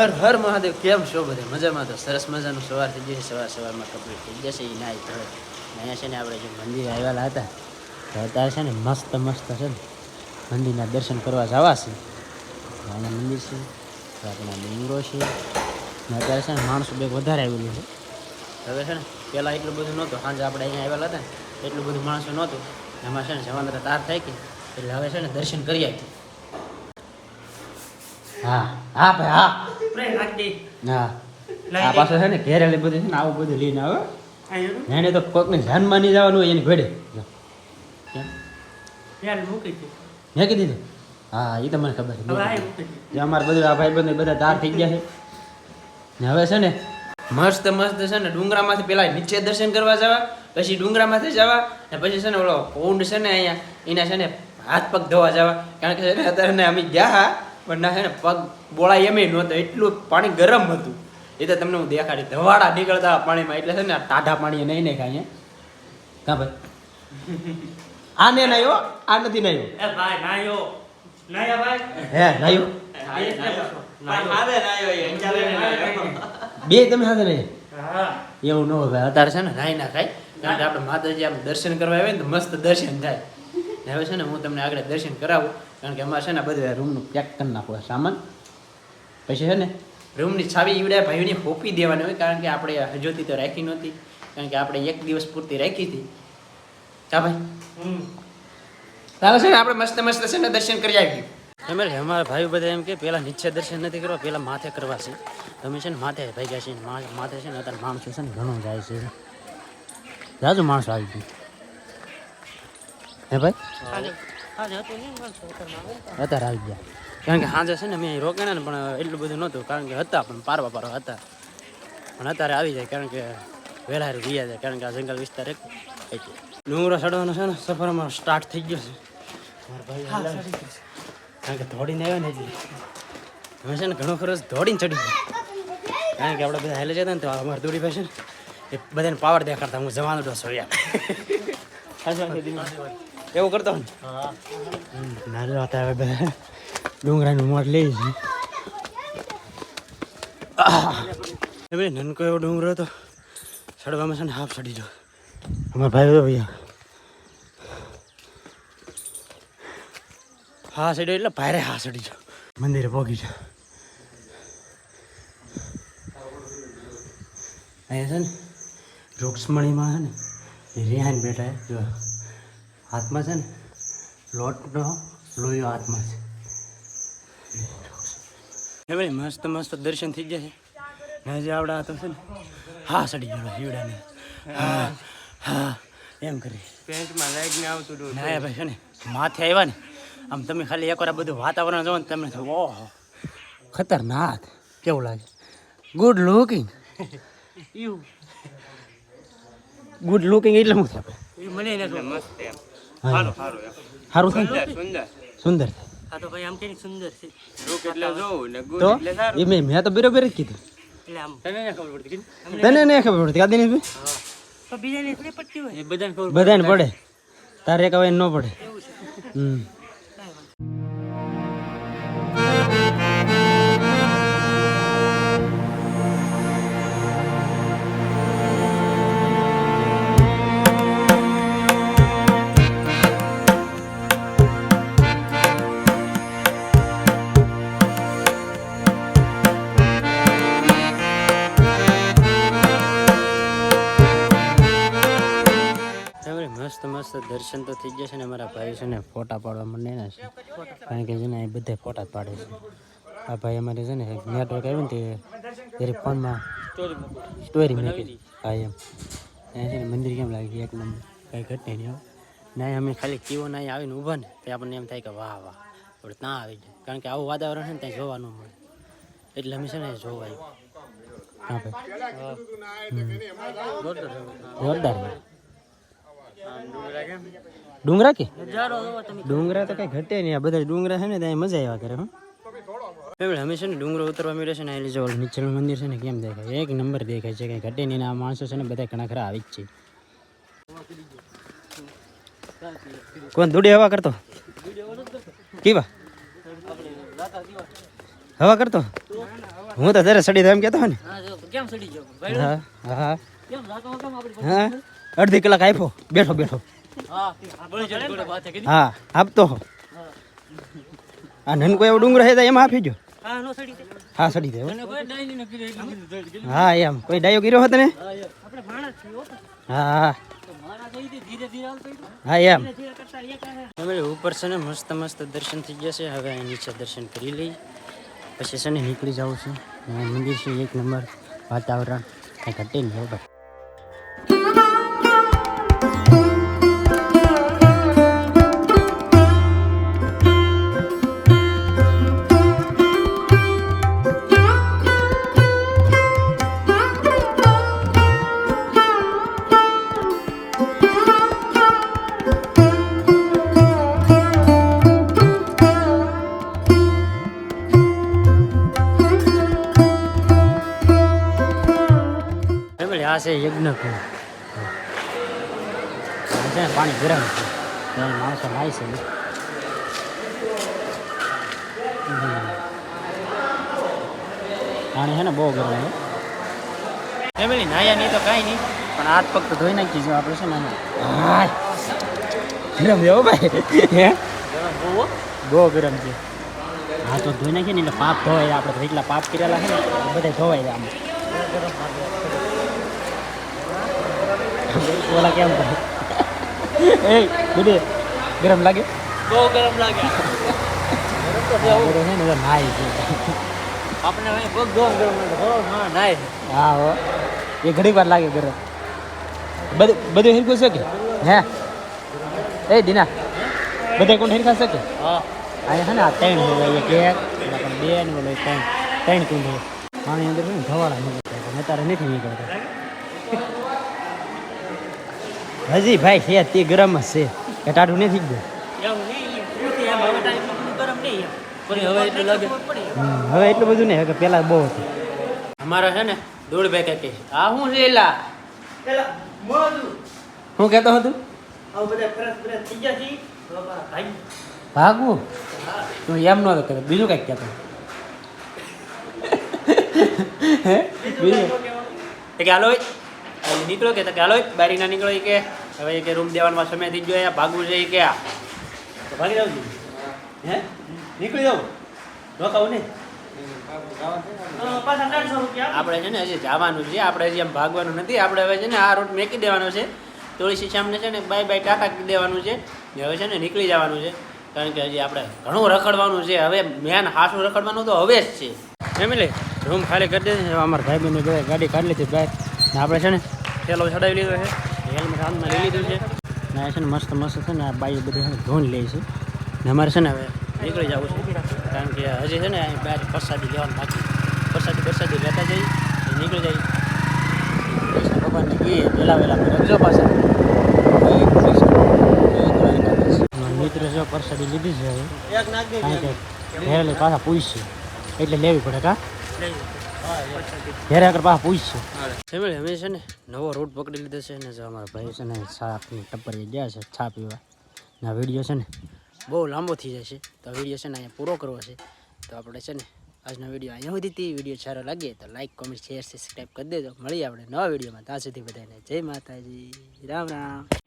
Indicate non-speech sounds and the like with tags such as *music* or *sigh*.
હર હર મહાદેવ, કેમ છો બધે? મજામાં તો? સરસ મજાનું સવાર થઈ જશે સવાર, સવારમાં કમ્પ્લીટ થઈ જશે એ નાઈ તો અહીંયા છે ને આપણે જે મંદિર આવેલા હતા, તો અત્યારે છે ને મસ્ત મસ્ત છે ને મંદિરના દર્શન કરવા જવા છે. અહીંયા મંદિર છે આપણા ડુંગરો છે. ને અત્યારે છે ને માણસો બે વધારે આવેલું છે. હવે છે ને પહેલાં એટલું બધું નહોતું. સાંજે આપણે અહીંયા આવેલા હતા ને એટલું બધું માણસો નહોતું. એમાં છે ને જવાનું તાર થાય કે, એટલે હવે છે ને દર્શન કરી આવી હા હા ભાઈ, હા. હા. આ પાછો છે ને ઘેરેલી બધી છે ને આવું બધું લઈને આવે. એને તો કોકને ધ્યાનમાં નહીં જવાનું હોય એની ઘોડે. જો. કેમ? મેં કીધી દીધું હા એ તો ખબર છે. મેં કીધું. જે અમારે બધું આ ભાઈ બંધ બધા તાર થઈ ગયા છે. ને હવે છે ને મસ્ત મસ્ત છે ને ડુંગરામાંથી પેલા નીચે દર્શન કરવા જવા પછી ડુંગરામાંથી જવા ને પછી છે ને ઓલો કુંડ છે ને અહીંયા એના છે ને હાથ પગ ધોવા જવા. કારણ કે અત્યારે અમે ગયા હા પણ ના છે ને પગ બોળાય એમ નહોતો એટલું પાણી ગરમ હતું. એ તો તમને હું દેખાડી ધવાડા નીકળતા પાણીમાં એટલે છે ને ટાઢા પાણી નહીં નહીં ખાય કાં ભાઈ? *laughs* આ ને નાયો આ નથી નાયો. હે નાયો. બે તમે સાથે નહીં એવું ન હોય અત્યારે છે ને રાય ના ખાય કારણ કે આપણે માતાજી આમ દર્શન કરવા આવે ને તો મસ્ત દર્શન થાય. હવે છે ને હું તમને આગળ દર્શન કરાવું. કારણ કે અમારે છે ને બધું રૂમનું પેક કરી નાખવું સામાન. પછી છે ને રૂમની છાવી ઈવડ્યા ભાઈઓને હોપી દેવાની હોય કારણ કે આપણે હજુથી તો રાખી નહોતી. કારણ કે આપણે એક દિવસ પૂરતી રાખી હતી. ચા ભાઈ. ચાલો છે ને આપણે મસ્ત મસ્ત છે ને દર્શન કરી આવી એમ અમારા ભાઈ બધા એમ કે પેલા નીચે દર્શન નથી કરવા પેલા માથે કરવા છે. તમે છે ને માથે ભાઈ ગયા છે મા- માથે છે ને અત્યારે માણસો છે ને ઘણું જાય છે. જાજુ માણસો આવી ગયું. હે ભાઈ? અત્યારે આવી ગયા. કારણ કે સાંજે છે ને મેં રોકાણા ને પણ એટલું બધું નહોતું કારણ કે હતા પણ પારવા પારવા હતા. પણ અત્યારે આવી જાય કારણ કે વહેલા ગયા જાય કારણ કે આ જંગલ વિસ્તાર એક ડુંગરો ચડવાનો છે ને સફર અમારો સ્ટાર્ટ થઈ ગયો છે. મારા ભાઈ કારણ કે દોડીને આવ્યા ને હજી. અમે છે ને ઘણો ખરો દોડીને ચડી ગયો. કારણ કે આપણે બધા હેલે જતા ને તો અમારે દોડી પાસે ને એ બધાને પાવર દેખાડતા હું જવાનો હતો સોયા એવું કરતો ને? નાનો હતા હવે બધા ડુંગરાનું મોટ લઈ છે ભાઈ નાનકો એવો ડુંગરો હતો. ચડવામાં છે ને હાફ ચડી જો અમારા ભાઈ હતો ભૈયા હા ચડ્યો એટલે ભારે હા ચડી જો મંદિરે પહોંચી ગયો. અહીંયા છે ને રૂક્ષ્મણીમાં છે ને રિહાન બેઠા જો. હાથમાં છે ને લોટનો લોહીઓ હાથમાં છે. એ ભાઈ મસ્ત મસ્ત દર્શન થઈ ગયા છે. ને હજી આવડા તો છે ને હા સડી ગયો હીવડાને હા હા એમ કરી. પેન્ટમાં લાઈટ ને આવતું હતું. ના ભાઈ છે ને માથે આવ્યા ને આમ તમે ખાલી એકવાર આ બધું વાતાવરણ જોવો ને તમને ઓહો ખતરનાક કેવું લાગે? ગુડ લુકિંગ ગુડ લુકિંગ એટલે શું થાય? મને નથી મસ્ત એમ. હા. સારું સુંદર સુંદર. સુંદર આ તો ભાઈ આમ કે સુંદર છે? રૂપ એટલે જોવું ને ગુડ એટલે સારું. એ મેં મેં તો બરોબર જ કીધું. એટલે આમ. તને ના ખબર પડતી તને નહીં ખબર પડતી. કાદી નહીં તો બીજાને થોડી પડતી હોય. બધાને ખબર બધાને પડે. તારે એક ન પડે. હમ. મસ્ત દર્શન તો થઈ જશે ને અમારા ભાઈ છે ને ફોટા પાડવા માંડે ને છે. કારણ કે છે ને એ બધા ફોટા જ પાડે છે. આ ભાઈ અમારે છે ને નેટવર્ક આવ્યું ને તે ફોનમાં સ્ટોરી મૂકી. હા એમ. ત્યાં છે ને મંદિર કેમ લાગી એક નંબર. કાંઈ ઘટે નહીં ના અમે ખાલી કીવો ના આવીને ઊભા ને તે આપણને એમ થાય કે વાહ વાહ. આપણે ત્યાં આવી જાય કારણ કે આવું વાતાવરણ છે ને ત્યાં જોવા ન મળે. એટલે અમે છે ને જોવા આવ્યું. હા ભાઈ. જોરદાર. ડુંગરા કે? ડુંગરા તો કઈ ઘટે નહીં. આ બધા ડુંગરા છે ને ત્યાં મજા આવ્યા કરે હો. હંમેશા ને ડુંગરો ઉતરવા મળે છે ને એટલે જો નીચેનું મંદિર છે ને કેમ દેખાય? એક નંબર દેખાય છે કંઈ ઘટે નહીં આ માણસો છે ને બધા ઘણા ખરા આવી જ છે. કોણ દુડી હવા કરતો? કેવા હવા કરતો? હું તો ત્યારે સડી એમ કહેતો હોય ને. કેમ સડી ગયો? હા હા. હા. અડધી કલાક આપ્યો. બેઠો બેઠો. હા જાય આપતો. આ નનકો એવો ડુંગર છે એમાં આપી જો હા, સડી છે હા. એમ. કોઈ ડાયો કર્યો હતો ને હો, હા. એમ. ઉપર છે ને મસ્ત મસ્ત દર્શન થઈ ગયા છે. હવે નીચે દર્શન કરી લઈ પછી છે નીકળી જાઉં છું. મંદિર છે, એક નંબર વાતાવરણ. કંઈ ઘટે નહીં આ છે યજ્ઞ છે પાણી ગરમ છે. માણસો નાય છે. પાણી છે ને બહુ ગરમ છે. ફેમિલી, નાયા નહીં તો કાંઈ નહીં. પણ હાથ પગ તો ધોઈ નાખી જો આપણે છે ને ગરમ છે ભાઈ. બહુ ગરમ છે. હા, તો ધોઈ નાખીએ ને એટલે પાપ ધોવાય. આપણે એટલા પાપ કરેલા છે ને બધા ધોવાય છે આમાં ઓલા કેમ કરે એ દુડે ગરમ લાગે બહુ ગરમ લાગે બધો છે ને તો નાય છે આપણે ભાઈ બહુ ગરમ ગરમ લાગે હો હા નાય હા હો એ ઘણી વાર લાગે ગરમ બધું બધું હિરકું છે કે હે એ દીના બધે કોણ હિરખા છે કે હા અહીંયા છે ને આ ત્રણ છે એક એક પેલા પણ બે ને ઓલો ત્રણ ત્રણ કુંડ છે પાણી અંદર છે ને ધવાડા નીકળતા પણ અત્યારે નથી નીકળતા હજી ભાઈ છે તે ગરમ જ છે. ઘટાડું નથી ગયું. હવે એટલું હવે એટલું લાગે. હવે એટલું બધું નહીં હવે પેલા બહુ હતું. અમારા છે ને દોડભાઈ કે આ શું છે હું શું કહેતો હતું? આવું બધા ફરસ ફરસ થઈ ગયા છે. તો ભાઈ. ભાગવું? તું એમ ન કરે બીજું કંઈક કહેતો. હે? બીજું કે હાલો નીકળો કે કે હાલો એ, નીકળો કે. હવે એ કે રૂમ દેવાનમાં સમય થઈ ગયો એ ભાગવું છે એ કે આ. તો ભાગી જાવ હે? નીકળી જાવ રોકાવું રૂપિયા. આપણે છે ને હજી જવાનું છે આપણે હજી આમ ભાગવાનું નથી આપણે હવે છે ને આ રૂટ મેકી દેવાનો છે. તુલસી સામને છે ને બાય બાય ટાટા દેવાનું છે. ને હવે છે ને નીકળી જવાનું છે. કારણ કે હજી આપણે ઘણું રખડવાનું છે. હવે મેન હાસું રખડવાનું તો હવે જ છે. ફેમિલી રૂમ ખાલી કરી દે અમારા ભાઈ બહેન ગાડી કાઢી લીધી બહાર. ને આપણે છે ને થેલો ચડાવી લીધો છે. હેલ્મેટ હાથમાં લઈ લીધું છે. ને છે ને મસ્ત મસ્ત છે ને આ બાઈ બધી ધોન લે છે. ને અમારે છે ને હવે નીકળી જવું છે. કારણ કે હજી છે ને બહાર પ્રસાદી લેવાનું બાકી. પ્રસાદી પ્રસાદી લેતા જઈ નીકળી જાય કૃષ્ણ ભગવાનને કહીએ વહેલા વહેલા રખજો પાસે મિત્ર જો પ્રસાદી લીધી છે હવે. કારણ કે પાછા પૂછશે. એટલે લેવી પડે કા? ઘેરે આગળ પાસે પૂછશે. ફેમિલી અમે છે ને નવો રૂટ પકડી લીધો છે ને જો અમારા ભાઈ છે ને છાપની ટપ્પરીએ ગયા છે છા પીવા. ને આ વીડિયો છે ને બહુ લાંબો થઈ જશે. તો આ વીડિયો છે ને અહીંયા પૂરો કરવો છે. તો આપણે છે ને આજનો વીડિયો અહીંયા સુધી હતી. વીડિયો સારો લાગે તો લાઈક કોમેન્ટ શેર સબસ્ક્રાઈબ કરી દેજો. મળીએ આપણે નવા વિડીયોમાં ત્યાં સુધી બધાને જય માતાજી. રામ રામ.